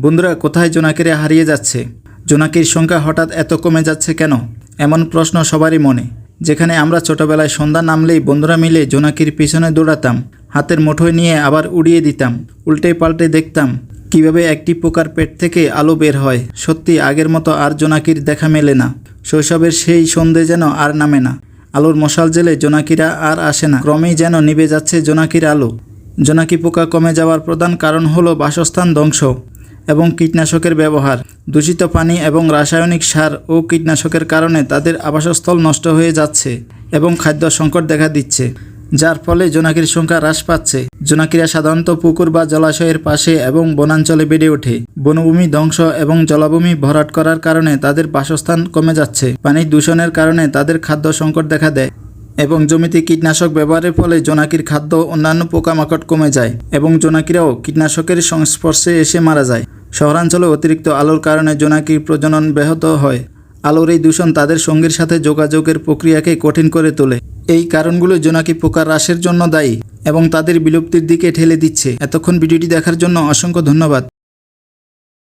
বন্ধুরা, কোথায় জোনাকিরা হারিয়ে যাচ্ছে? জোনাকির সংখ্যা হঠাৎ এত কমে যাচ্ছে কেন? এমন প্রশ্ন সবারই মনে। যেখানে আমরা ছোটবেলায় সন্ধ্যা নামলেই বন্ধুরা মিলে জোনাকির পিছনে দৌড়াতাম, হাতের মুঠোয় নিয়ে আবার উড়িয়ে দিতাম, উল্টে পাল্টে দেখতাম কীভাবে একটি পোকার পেট থেকে আলো বের হয়। সত্যি, আগের মতো আর জোনাকির দেখা মেলে না। শৈশবের সেই সন্ধে যেন আর নামে না। আলোর মশাল জেলে জোনাকিরা আর আসে না। ক্রমেই যেন নিভে যাচ্ছে জোনাকির আলো। জোনাকি পোকা কমে যাওয়ার প্রধান কারণ হলো বাসস্থান ধ্বংস। এবং কীটনাশকের ব্যবহার। দূষিত পানি এবং রাসায়নিক সার ও কীটনাশকের কারণে তাদের আবাসস্থল নষ্ট হয়ে যাচ্ছে এবং খাদ্য সংকট দেখা দিচ্ছে, যার ফলে জোনাকির সংখ্যা হ্রাস পাচ্ছে। জোনাকিরা সাধারণত পুকুর বা জলাশয়ের পাশে এবং বনাঞ্চলে বেড়ে ওঠে। বনভূমি ধ্বংস এবং জলাভূমি ভরাট করার কারণে তাদের বাসস্থান কমে যাচ্ছে। পানি দূষণের কারণে তাদের খাদ্য সংকট দেখা দেয় এবং জমিতে কীটনাশক ব্যবহারের ফলে জোনাকির খাদ্য অন্যান্য পোকামাকড় কমে যায় এবং জোনাকিরাও কীটনাশকের সংস্পর্শে এসে মারা যায়। শহরাঞ্চলে অতিরিক্ত আলোর কারণে জোনাকির প্রজনন ব্যাহত হয়। আলোর এই দূষণ তাদের সঙ্গীর সাথে যোগাযোগের প্রক্রিয়াকে কঠিন করে তোলে। এই কারণগুলো জোনাকি পোকা হ্রাসের জন্য দায়ী এবং তাদের বিলুপ্তির দিকে ঠেলে দিচ্ছে। এতক্ষণ ভিডিওটি দেখার জন্য অসংখ্য ধন্যবাদ।